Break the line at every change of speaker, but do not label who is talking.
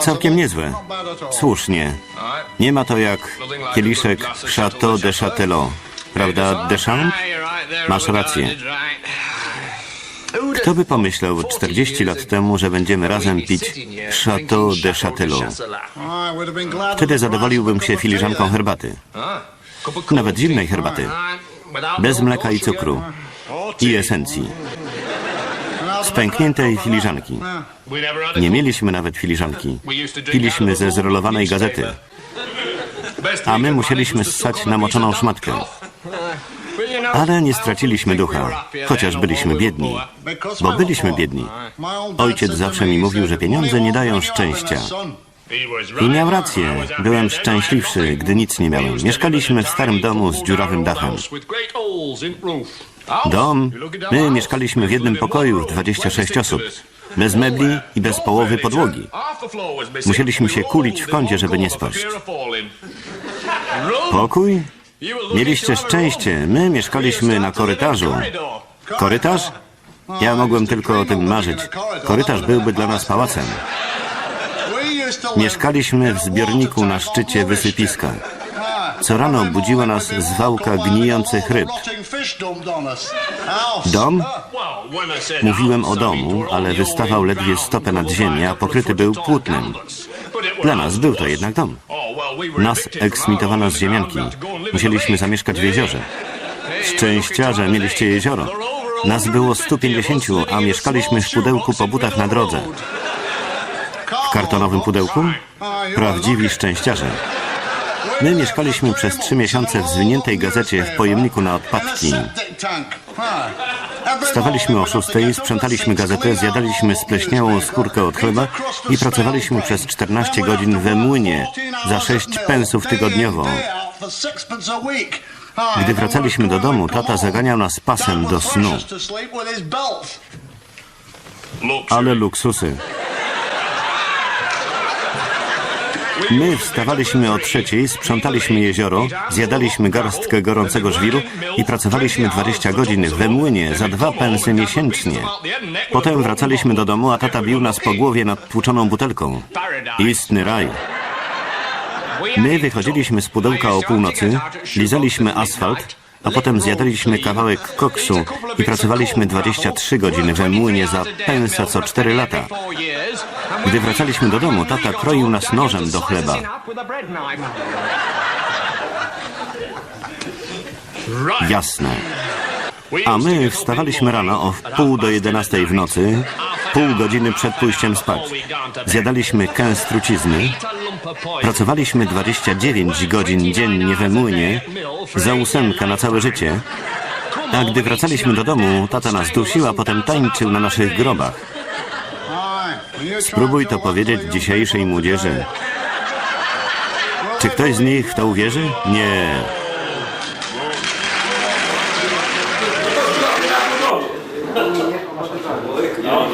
Całkiem niezłe. Słusznie. Nie ma to jak kieliszek Chateau de Châtelot. Prawda, Deschamps? Masz rację. Kto by pomyślał 40 lat temu, że będziemy razem pić Chateau de Châtelot? Wtedy zadowoliłbym się filiżanką herbaty. Nawet zimnej herbaty. Bez mleka i cukru. I esencji. Z pękniętej filiżanki. Nie mieliśmy nawet filiżanki. Piliśmy ze zrolowanej gazety. A my musieliśmy ssać namoczoną szmatkę. Ale nie straciliśmy ducha, chociaż byliśmy biedni. Bo byliśmy biedni. Ojciec zawsze mi mówił, że pieniądze nie dają szczęścia. I miał rację. Byłem szczęśliwszy, gdy nic nie miałem. Mieszkaliśmy w starym domu z dziurawym dachem. Dom. My mieszkaliśmy w jednym pokoju, 26 osób. Bez mebli i bez połowy podłogi. Musieliśmy się kulić w kącie, żeby nie spaść. Pokój? Mieliście szczęście. My mieszkaliśmy na korytarzu. Korytarz? Ja mogłem tylko o tym marzyć. Korytarz byłby dla nas pałacem. Mieszkaliśmy w zbiorniku na szczycie wysypiska. Co rano budziła nas zwałka gnijących ryb. Dom? Mówiłem o domu, ale wystawał ledwie stopę nad ziemię, a pokryty był płótnem. Dla nas był to jednak dom. Nas eksmitowano z ziemianki. Musieliśmy zamieszkać w jeziorze. Szczęściarze mieliście jezioro. Nas było 150, a mieszkaliśmy w pudełku po butach na drodze. W kartonowym pudełku? Prawdziwi szczęściarze. My mieszkaliśmy przez trzy miesiące w zwiniętej gazecie w pojemniku na odpadki. Wstawaliśmy o szóstej, sprzątaliśmy gazetę, zjadaliśmy spleśniałą skórkę od chleba i pracowaliśmy przez 14 godzin we młynie za 6 pensów tygodniowo. Gdy wracaliśmy do domu, tata zaganiał nas pasem do snu. Ale luksusy. My wstawaliśmy o trzeciej, sprzątaliśmy jezioro, zjadaliśmy garstkę gorącego żwiru i pracowaliśmy 20 godzin we młynie za dwa pensy miesięcznie. Potem wracaliśmy do domu, a tata bił nas po głowie nad tłuczoną butelką. Istny raj. My wychodziliśmy z pudełka o północy, lizaliśmy asfalt, a potem zjadaliśmy kawałek koksu i pracowaliśmy 23 godziny we młynie za pensa co 4 lata. Gdy wracaliśmy do domu, tata kroił nas nożem do chleba. Jasne. A my wstawaliśmy rano o wpół do jedenastej w nocy, pół godziny przed pójściem spać. Zjadaliśmy kęs trucizny, pracowaliśmy 29 godzin dziennie we młynie, za ósemkę na całe życie, a gdy wracaliśmy do domu, tata nas dusił, a potem tańczył na naszych grobach. Spróbuj to powiedzieć dzisiejszej młodzieży. Czy ktoś z nich w to uwierzy? Nie.
No